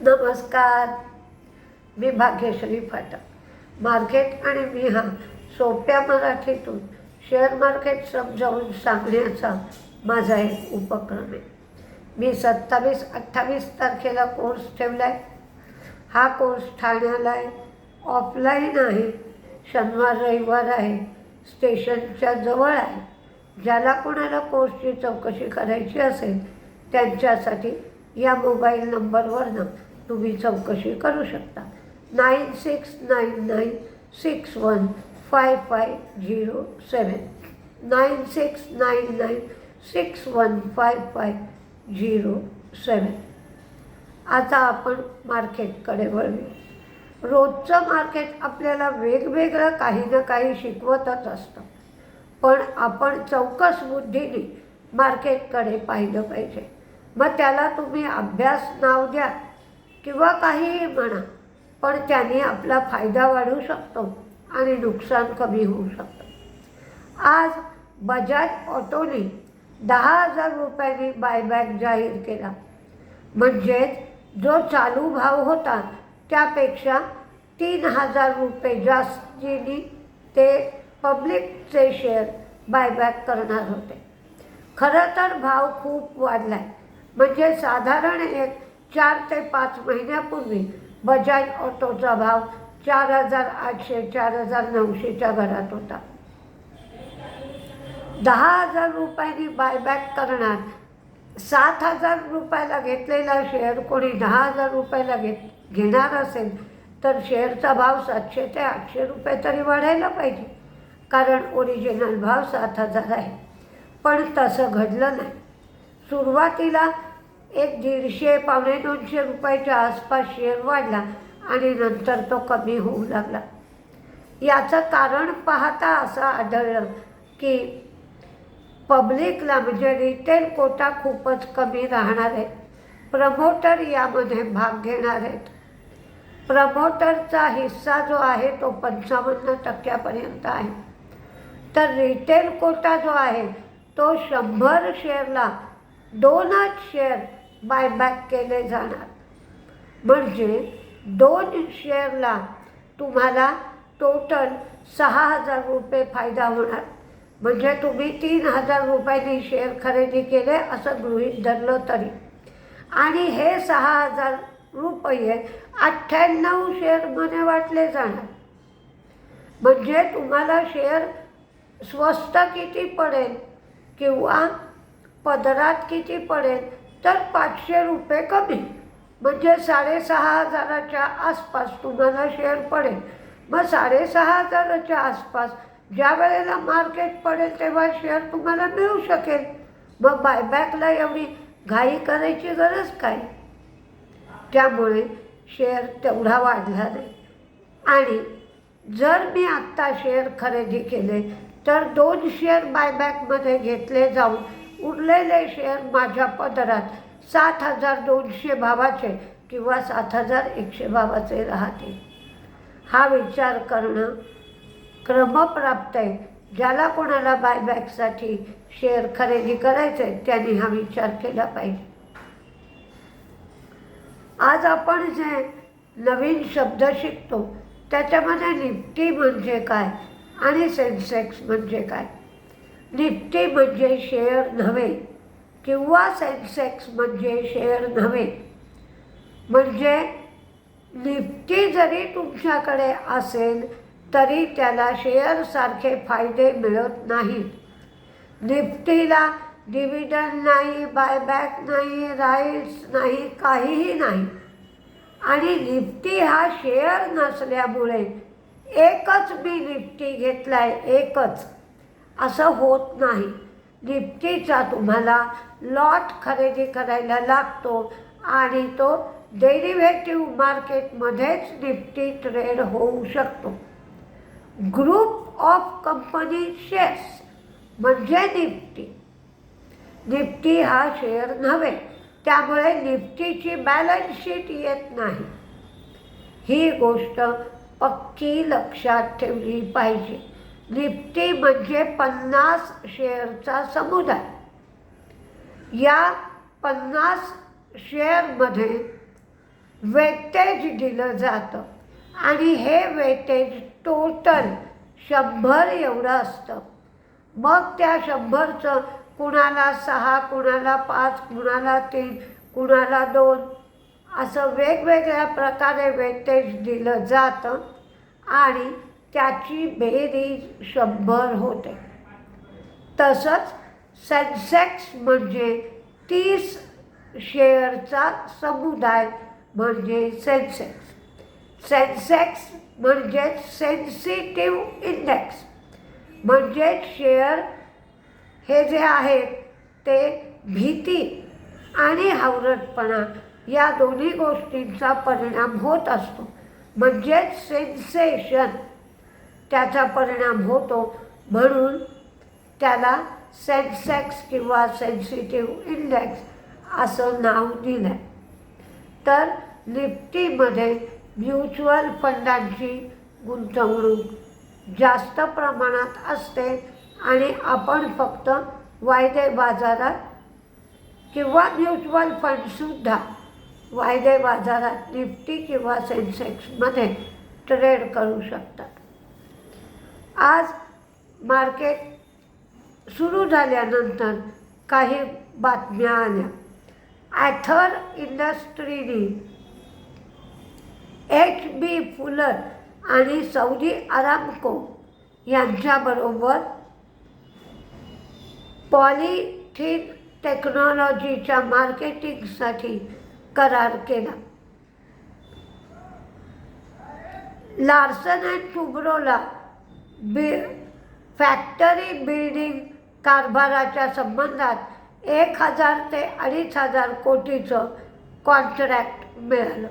नमस्कार. मी भाग्यश्री फाटक. मार्केट आणि मी हा सोप्या मराठीतून शेअर मार्केट समजावून सांगण्याचा माझा एक उपक्रम आहे. मी सत्तावीस अठ्ठावीस तारखेला कोर्स ठेवला आहे हा कोर्स ठाण्याला आहे ऑफलाईन आहे. शनिवार रविवार आहे. स्टेशनच्या जवळ आहे. ज्याला कोणाला कोर्सची चौकशी करायची असेल त्यांच्यासाठी या मोबाईल नंबरवरनं तुम्ही चौकशी करू शकता. Nine six nine nine six one five five zero seven nine six nine nine six one five five zero seven आता आपण मार्केटकडे वळूया. रोजचं मार्केट आपल्याला वेगवेगळं काही ना काही शिकवतच असतं. पण आपण चौकस बुद्धीने मार्केटकडे पाहिलं पाहिजे. मग त्याला तुम्ही अभ्यास नाव द्या. किंवा काहीही म्हणा पण त्याने आपला फायदा वाढू शकतो आणि नुकसान कमी होऊ शकतं. आज बजाज ऑटोने दहा हजार रुपयांनी बायबॅक जाहीर केला. म्हणजेच जो चालू भाव होता त्यापेक्षा तीन हजार रुपये जास्तीने ते पब्लिकचे शेअर बायबॅक करणार होते. खरं तर भाव खूप वाढला आहे म्हणजे साधारण एक चार ते पाच महिन्यापूर्वी बजाज ऑटोचा भाव चार हजार आठशे चार हजार नऊशेच्या घरात होता. दहा हजार रुपयांनी बायबॅक करणार सात हजार रुपयाला घेतलेला शेअर कोणी दहा हजार रुपयाला घेत घेणार असेल तर शेअरचा भाव सातशे ते आठशे रुपये तरी वाढायला पाहिजे. कारण ओरिजिनल भाव सात हजार आहे. पण तसं घडलं नाही. सुरुवातीला एक दीडशे पावणे दोनशे रुपयाच्या आसपास शेअर वाढला आणि नंतर तो कमी होऊ लागला. याचं कारण पाहता असं आढळलं की पब्लिकला म्हणजे रिटेल कोटा खूपच कमी राहणार आहे. प्रमोटर यामध्ये भाग घेणार आहेत. प्रमोटरचा हिस्सा जो आहे तो पंचावन्न टक्क्यापर्यंत आहे. तर रिटेल कोटा जो आहे तो शंभर शेअरला दोनच शेअर बायबॅक केले जाणार. म्हणजे दोन शेअरला तुम्हाला टोटल सहा हजार रुपये फायदा होणार. म्हणजे तुम्ही तीन हजार रुपयांनी शेअर खरेदी केले असं गृहीत धरलं तरी. आणि हे सहा हजार रुपये अठ्ठ्याण्णव शेअरमध्ये वाटले जाणार. म्हणजे तुम्हाला शेअर स्वस्त किती पडेल किंवा पदरात किती पडेल तर पाचशे रुपये कमी. म्हणजे साडेसहा हजाराच्या आसपास तुम्हाला शेअर पडेल. मग साडेसहा हजाराच्या आसपास ज्या वेळेला मार्केट पडेल तेव्हा शेअर तुम्हाला मिळू शकेल. मग बायबॅकला एवढी घाई करायची गरज काय? त्यामुळे शेअर तेवढा वाढला नाही. आणि जर मी आत्ता शेअर खरेदी केले तर दोन शेअर बायबॅकमध्ये घेतले जाऊन उरलेले शेअर माझ्या पदरात सात हजार दोनशे भावाचे किंवा सात हजार एकशे भावाचे राहते हा विचार करणं क्रमप्राप्त आहे. ज्याला कोणाला बायबॅकसाठी शेअर खरेदी करायचे आहे त्यांनी हा विचार केला पाहिजे. आज आपण जे नवीन शब्द शिकतो त्याच्यामध्ये निफ्टी म्हणजे काय आणि सेन्सेक्स म्हणजे काय? निफ्टी म्हणजे शेअर नव्हे किंवा सेन्सेक्स म्हणजे शेअर नव्हे. म्हणजे निफ्टी जरी तुमच्याकडे असेल तरी त्याला शेअरसारखे फायदे मिळत नाहीत. निफ्टीला डिव्हिडंड नाही बायबॅक नाही राईट्स नाही काहीही नाही. आणि निफ्टी हा शेअर नसल्यामुळे एकच मी निफ्टी घेतला आहे एकच. असं होत नाही. निफ्टीचा तुम्हाला लॉट खरेदी करायला लागतो आणि तो डेरिव्हेटिव्ह मार्केटमध्येच निफ्टी ट्रेड होऊ शकतो. ग्रुप ऑफ कंपनी शेअर्स म्हणजे निफ्टी. निफ्टी हा शेअर नव्हे त्यामुळे निफ्टीची बॅलन्स शीट येत नाही. ही गोष्ट पक्की लक्षात ठेवली पाहिजे. निफ्टी म्हणजे पन्नास शेअरचा समुदाय. या पन्नास शेअरमध्ये वेटेज दिलं जातं आणि हे वेटेज टोटल शंभर एवढं असतं. मग त्या शंभरचं कुणाला सहा कुणाला पाच कुणाला तीन कुणाला दोन असं वेगवेगळ्या प्रकारे वेटेज दिलं जातं आणि त्याची बेरीज शंभर होते. तसंच सेन्सेक्स म्हणजे तीस शेअरचा समुदाय म्हणजे सेन्सेक्स. सेन्सेक्स म्हणजे सेन्सिटिव्ह इंडेक्स. म्हणजे शेअर हे जे आहेत ते भीती आणि हावरटपणा या दोन्ही गोष्टींचा परिणाम होत असतो. म्हणजेच सेन्सेशन. त्याचा परिणाम होतो म्हणून त्याला सेन्सेक्स किंवा सेन्सिटिव्ह इंडेक्स असं नाव दिलं आहे तर निफ्टीमध्ये म्युच्युअल फंडांची गुंतवणूक जास्त प्रमाणात असते आणि आपण फक्त वायदे बाजारात किंवा म्युच्युअल फंडसुद्धा वायदे बाजारात निफ्टी किंवा सेन्सेक्समध्ये ट्रेड करू शकतात आज मार्केट सुरू झाल्यानंतर काही बातम्या आल्या. ॲथर इंडस्ट्रीनी एच बी फुलर आणि सौदी अरामको यांच्याबरोबर पॉलिथिन टेक्नॉलॉजीच्या मार्केटिंगसाठी करार केला. लार्सन अँड टुब्रोला बि फॅक्टरी बिल्डिंग कारभाराच्या संबंधात एक हजार ते अडीच हजार कोटीचं कॉन्ट्रॅक्ट मिळालं.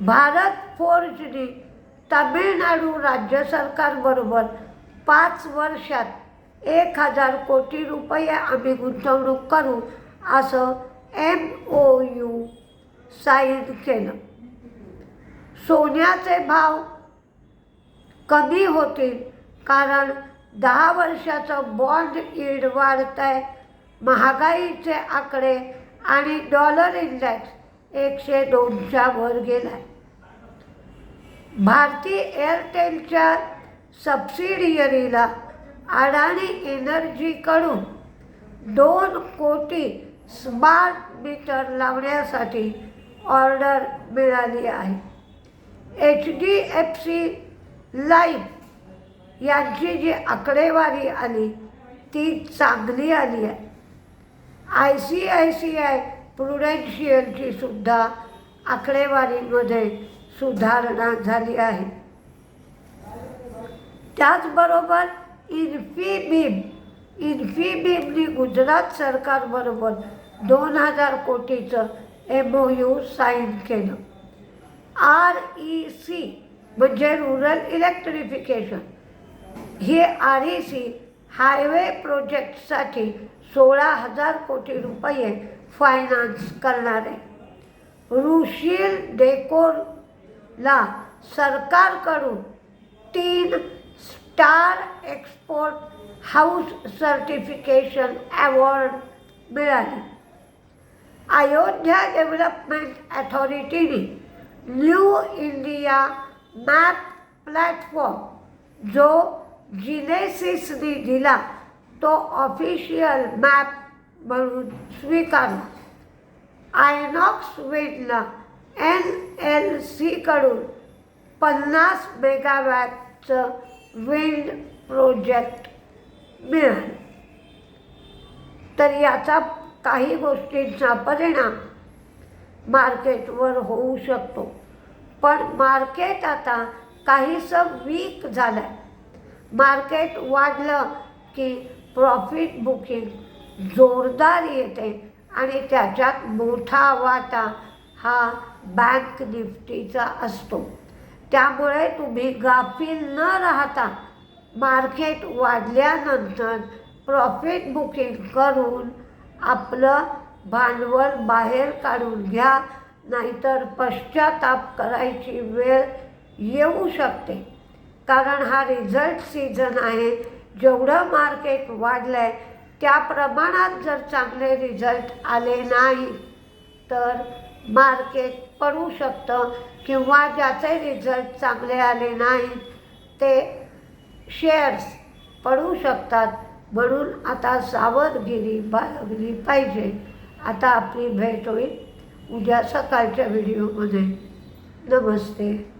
भारत फोर्जने तामिळनाडू राज्य सरकारबरोबर पाच वर्षात एक हजार कोटी रुपये आम्ही गुंतवणूक करू असं एम ओ यू साईन केलं. सोन्याचे भाव कमी होतील. कारण दहा वर्षाचं बॉन्ड यील्ड वाढत आहे महागाईचे आकडे आणि डॉलर इंडेक्स एकशे दोनच्या वर गेला आहे भारती एअरटेलच्या सबसिडियरीला अडाणी एनर्जीकडून दोन कोटी स्मार्ट मीटर लावण्यासाठी ऑर्डर मिळाली आहे. H D F C life. यांची जी आकडेवारी आली ती चांगली आली आहे. I C I C I प्रुडेन्शियलची सुद्धा आकडेवारीमध्ये सुधारणा झाली आहे. त्याचबरोबर इन्फिबीम इन्फिबीमनी गुजरात सरकारबरोबर दोन हजार कोटीचं एम ओ यू साईन केलं. आर ई सी म्हणजे रुरल इलेक्ट्रिफिकेशन ही आर ई सी हायवे प्रोजेक्टसाठी सोळा हजार कोटी रुपये फायनान्स करणार आहे. रुशील डेकोरला सरकारकडून तीन star export house certification award मिळाले. अयोध्या डेव्हलपमेंट अथॉरिटीने न्यू इंडिया मॅप प्लॅटफॉर्म जो जिनेसिसने दिला तो ऑफिशियल मॅप म्हणून स्वीकारला. आयनॉक्स विंडला एन एल सीकडून पन्नास मेगावॅटचं विंड प्रोजेक्ट मिळालं. तर याचा काही गोष्टींचा परिणाम मार्केटवर होऊ शकतो. पण मार्केट आता काहीसं वीक झालं आहे मार्केट वाढलं की प्रॉफिट बुकिंग जोरदार येते आणि त्याच्यात मोठा वाटा हा बँक निफ्टीचा असतो. त्यामुळे तुम्ही गाफील न राहता मार्केट वाढल्यानंतर प्रॉफिट बुकिंग करून आपलं भांडवल बाहेर काढून घ्या. नाहीतर पश्चाताप करायची वेळ येऊ शकते. कारण हा रिझल्ट सीझन आहे. जेवढं मार्केट वाढलं आहे त्या प्रमाणात जर चांगले रिझल्ट आले नाही तर मार्केट पडू शकतं किंवा ज्याचे रिझल्ट चांगले आले नाहीत ते शेअर्स पडू शकतात. म्हणून आता सावधगिरी बाळगली पाहिजे. आता आपली भेट होईल. उद्या सकाळच्या व्हिडिओमध्ये नमस्ते.